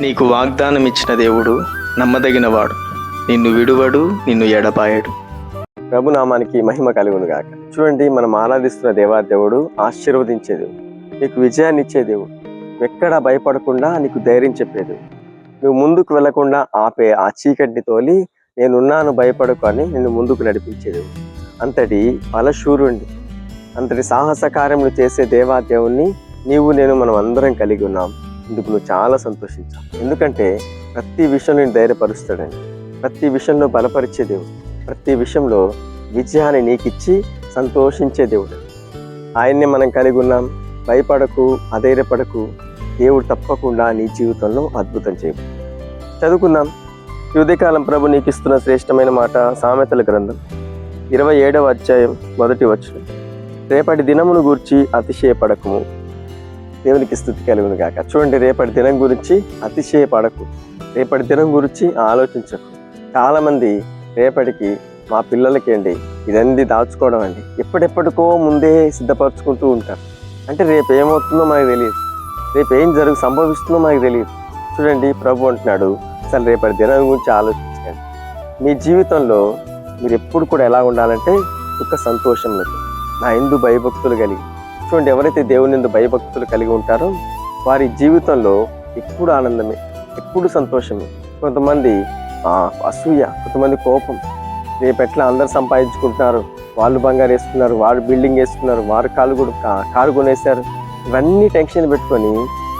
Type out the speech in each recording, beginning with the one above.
నీకు వాగ్దానం ఇచ్చిన దేవుడు నమ్మదగినవాడు. నిన్ను విడువడు నిన్ను ఎడపాయడు ప్రభునామానికి మహిమ కలుగును గాక. చూడండి మనం ఆరాధిస్తున్న దేవాదేవుడు ఆశీర్వదించేది. నీకు విజయాన్ని ఇచ్చే దేవుడు. ఎక్కడా భయపడకుండా నీకు ధైర్యం చెప్పేది. నువ్వు ముందుకు వెళ్ళకుండా ఆపే ఆ చీకటిని తోలి నేనున్నాను భయపడకు అని నిన్ను ముందుకు నడిపించేది. అంతటి ఫలశూరుణ్ణి అంతటి సాహస కార్యములు చేసే దేవాదేవుణ్ణి నీవు నేను మనం అందరం కలిగి ఉన్నాం. ఇందుకు నువ్వు చాలా సంతోషించావు ఎందుకంటే ప్రతి విషయంలో నేను ధైర్యపరుస్తాడండి ప్రతి విషయంలో బలపరిచే దేవుడు ప్రతి విషయంలో విజయాన్ని నీకిచ్చి సంతోషించే దేవుడు. ఆయన్ని మనం కలిగి ఉన్నాం. భయపడకు అధైర్యపడకు. దేవుడు తప్పకుండా నీ జీవితంలో అద్భుతం చేయు చదువుకుందాం. ఈ ప్రభు నీకు ఇస్తున్న శ్రేష్టమైన మాట సామెతల గ్రంథం. ఇరవై ఏడవ అధ్యాయం మొదటి వచ్చు రేపటి దినమును గూర్చి అతిశయపడకము. దేవునికి స్థుతి కలుగును గాక. చూడండి రేపటి దినం గురించి అతిశయపడకు. రేపటి దినం గురించి ఆలోచించకు. చాలామంది రేపటికి మా పిల్లలకేండి ఇదంది దాచుకోవడం అండి. ఎప్పటిప్పటికో ముందే సిద్ధపరచుకుంటూ ఉంటారు. అంటే రేపు ఏమవుతుందో మనకు తెలియదు. రేపు ఏం జరుగు సంభవిస్తుందో మనకు తెలియదు. చూడండి ప్రభు అంటున్నాడు అసలు రేపటి దినం గురించి ఆలోచించండి మీ జీవితంలో మీరు ఎప్పుడు కూడా ఎలా ఉండాలంటే ఒక సంతోషంలో నా ఎందు భయభక్తులు కలిగి చూడండి ఎవరైతే దేవుని ఎందు భయభక్తులు కలిగి ఉంటారో వారి జీవితంలో ఎప్పుడు ఆనందమే ఎప్పుడు సంతోషమే. కొంతమంది అసూయ కొంతమంది కోపం. రేపు ఎట్లా అందరు సంపాదించుకుంటున్నారు? వాళ్ళు బంగారు వేసుకున్నారు వారు బిల్డింగ్ వేసుకున్నారు వారు కాలు కూడా కారు కొనేశారు. ఇవన్నీ టెన్షన్ పెట్టుకొని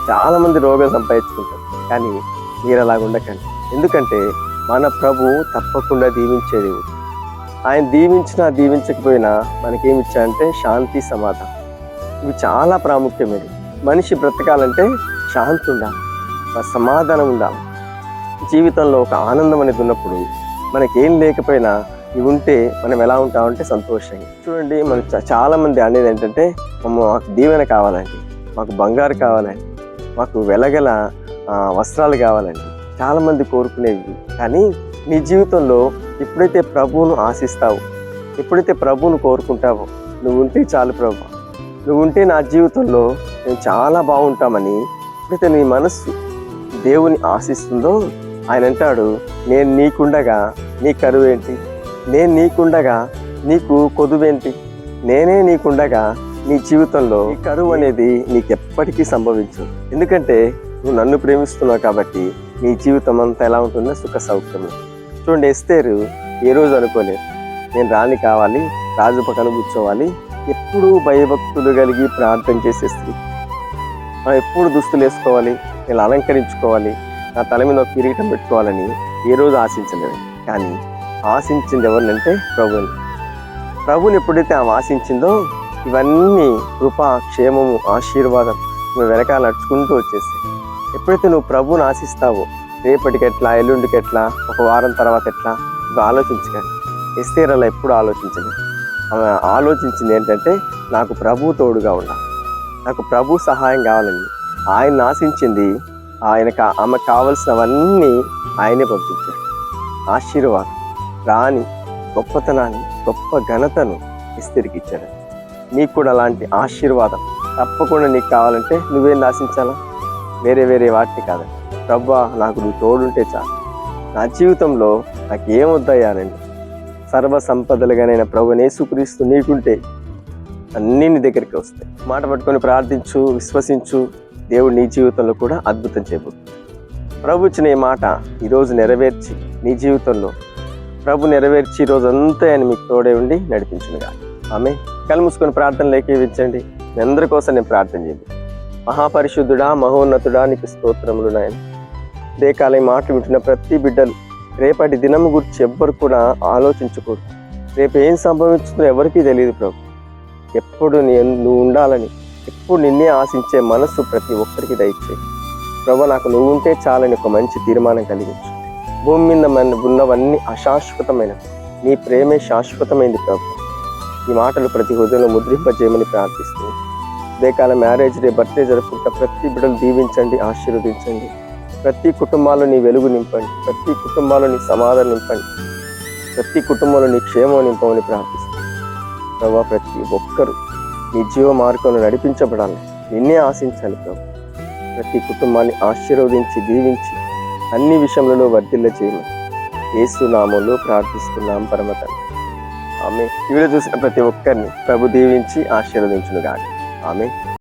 చాలామంది రోగం సంపాదించుకుంటారు. కానీ మీరు అలాగ ఉండకండి. ఎందుకంటే మన ప్రభు తప్పకుండా దీవించే దేవుడు. ఆయన దీవించినా దీవించకపోయినా మనకేమిచ్చారంటే శాంతి సమాధానం. ఇవి చాలా ప్రాముఖ్యమైనవి. మనిషి బ్రతకాలంటే శాంతి ఉండాలి సమాధానం ఉండాలి. జీవితంలో ఒక ఆనందం అనేది ఉన్నప్పుడు మనకేం లేకపోయినా ఇవి ఉంటే మనం ఎలా ఉంటామంటే సంతోషంగా. చూడండి మనం చాలామంది అనేది ఏంటంటే మాకు దీవెన కావాలండి మాకు బంగారు కావాలండి మాకు వెలగల వస్త్రాలు కావాలండి. చాలామంది కోరుకునేవి. కానీ నీ జీవితంలో ఎప్పుడైతే ప్రభువును ఆశిస్తావో ఎప్పుడైతే ప్రభువును కోరుకుంటావో నువ్వు ఉంటే చాలు ప్రభు. నువ్వు ఉంటే నా జీవితంలో నేను చాలా బాగుంటామని ఎప్పుడైతే నీ మనస్సు దేవుని ఆశిస్తుందో ఆయన అంటాడు నేను నీకుండగా నీ కరువు ఏంటి నేను నీకుండగా నీకు కొదువేంటి? నేనే నీకుండగా నీ జీవితంలో ఈ కరువు అనేది నీకు ఎప్పటికీ సంభవించు ఎందుకంటే నువ్వు నన్ను ప్రేమిస్తున్నావు కాబట్టి నీ జీవితం అంతా ఎలా ఉంటుందో సుఖ సౌఖ్యం చూడండి ఎస్తేరు ఏ రోజు అనుకోలేదు. నేను రాణి కావాలి రాజు పక్కన కూర్చోవాలి ఎప్పుడూ భయభక్తులు కలిగి ప్రార్థన చేసే స్త్రీ. మనం ఎప్పుడు దుస్తులు వేసుకోవాలి నేను అలంకరించుకోవాలి నా తల మీద ఒక కిరీటం పెట్టుకోవాలని ఏ రోజు ఆశించలేదు. కానీ ఆశించింది ఎవరినంటే ప్రభుని. ప్రభుని ఎప్పుడైతే ఆమె ఆశించిందో ఇవన్నీ కృప క్షేమము ఆశీర్వాదం నువ్వు వెనకాల నడుచుకుంటూ వచ్చేస్తాయి ఎప్పుడైతే నువ్వు ప్రభుని ఆశిస్తావో రేపటికి ఎట్లా ఎల్లుండికి ఎట్లా ఒక వారం తర్వాత ఎట్లా నువ్వు ఆలోచించకండి ఎస్తేర్ ఎప్పుడు ఆలోచించలేదు. ఆలోచించింది ఏంటంటే నాకు ప్రభు తోడుగా ఉండాలి నాకు ప్రభు సహాయం కావాలని ఆయన ఆశించింది ఆయన ఆమె కావలసినవన్నీ ఆయనే పంపించాడు. ఆశీర్వాదం రాని గొప్పతనాన్ని గొప్ప ఘనతను ఇస్తిరికి ఇచ్చాడు. నీకు కూడా అలాంటి ఆశీర్వాదం తప్పకుండా నీకు కావాలంటే నువ్వేం ఆశించాలా వేరే వేరే వాటిని కాదండి. ప్రభా నాకు నువ్వు తోడుంటే చాలు. నా జీవితంలో నాకు ఏమొద్దయ్యానండి సర్వ సంపదలుగానైన ప్రభు నేసుక్రీస్తు నీకుంటే అన్నీ నీ దగ్గరికి వస్తాయి. మాట పట్టుకొని ప్రార్థించు విశ్వసించు దేవుడు నీ జీవితంలో కూడా అద్భుతం చేయబోతుంది ప్రభు ఇచ్చిన ఈ మాట ఈరోజు నెరవేర్చి నీ జీవితంలో ప్రభు నెరవేర్చి ఈరోజు అంతా ఆయన మీకు తోడే ఉండి నడిపించునుగా ఆమె కలుముసుకొని ప్రార్థనలు ఏకీవించండి. మీ అందరి కోసం నేను ప్రార్థన చేయండి. మహాపరిశుద్ధుడా మహోన్నతుడా నీకు స్తోత్రములు నాయన. దేకాలయం మాట మాటలు వింటున్న ప్రతి బిడ్డలు రేపటి దినం గురించి ఎవ్వరు కూడా ఆలోచించకూడదు. రేపు ఏం సంభవించుతుందో ఎవరికీ తెలియదు ప్రభు. ఎప్పుడు నువ్వు ఉండాలని ఎప్పుడు నిన్నే ఆశించే మనస్సు ప్రతి ఒక్కరికి దయచేయి. ప్రభు నాకు నువ్వు ఉంటే చాలని ఒక మంచి తీర్మానం కలిగించు. భూమి మీద మన ఉన్నవన్నీ అశాశ్వతమైన నీ ప్రేమే శాశ్వతమైంది ప్రభు. ఈ మాటలు ప్రతి హృదయంలో ముద్రింపజేయమని ప్రార్థిస్తుంది ఉదయకాల మ్యారేజ్ డే బర్త్డే జరుపుకుంటా ప్రతి బిడ్డలు దీవించండి ఆశీర్వదించండి. ప్రతి కుటుంబాల్లో నీ వెలుగు నింపండి. ప్రతి కుటుంబాల్లో నీ సమాధానం నింపండి. ప్రతి కుటుంబంలో నీ క్షేమం నింపమని ప్రార్థిస్తుంది ప్రభా ప్రతి ఒక్కరూ నీ జీవ మార్గంలో నడిపించబడాలి. నిన్నే ఆశించాలి ప్రభు. ప్రతి కుటుంబాన్ని ఆశీర్వదించి దీవించి అన్ని విషయంలో వర్ధిల్ల చేయమని యేసు నామంలో ప్రార్థిస్తున్నాం పరమ ఆమె వీడియో చూసిన ప్రతి ఒక్కరిని ప్రభు దీవించి ఆశీర్వదించును కానీ ఆమె